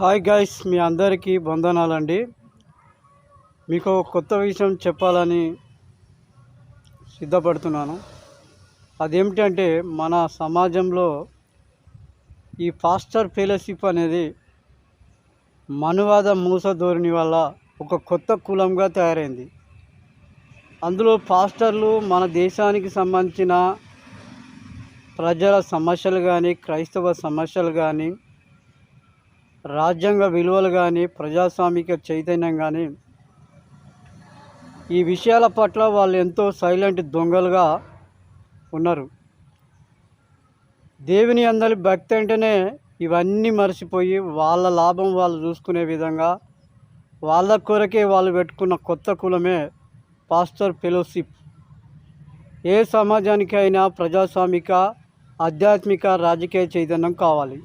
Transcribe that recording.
Hi guys మీ అందరికీ వందనాలండి. మీకు కొత్త విషయం చెప్పాలని సిద్ధపడుతున్నాను. అదేమిటంటే మన సమాజంలో ఈ పాస్టర్ ఫెలోషిప్ అనేది మనువాద మూస ధోరణి వల్ల ఒక కొత్త కులంగా తయారైంది. అందులో పాస్టర్లు మన దేశానికి సంబంధించిన ప్రజల సమస్యలు కానీ క్రైస్తవ సమస్యలు కానీ రాజ్యాంగ విలువలు కానీ ప్రజాస్వామిక చైతన్యం కానీ ఈ విషయాల పట్ల వాళ్ళు ఎంతో సైలెంట్ దొంగలుగా ఉన్నారు. దేవుని అందరి భక్తి అంటేనే ఇవన్నీ మర్చిపోయి వాళ్ళ లాభం వాళ్ళు చూసుకునే విధంగా వాళ్ళ కొరకే వాళ్ళు పెట్టుకున్న కొత్త కులమే పాస్టర్ ఫెలోషిప్ ఏ సమాజానికైనా ప్రజాస్వామిక ఆధ్యాత్మిక రాజకీయ చైతన్యం కావాలి.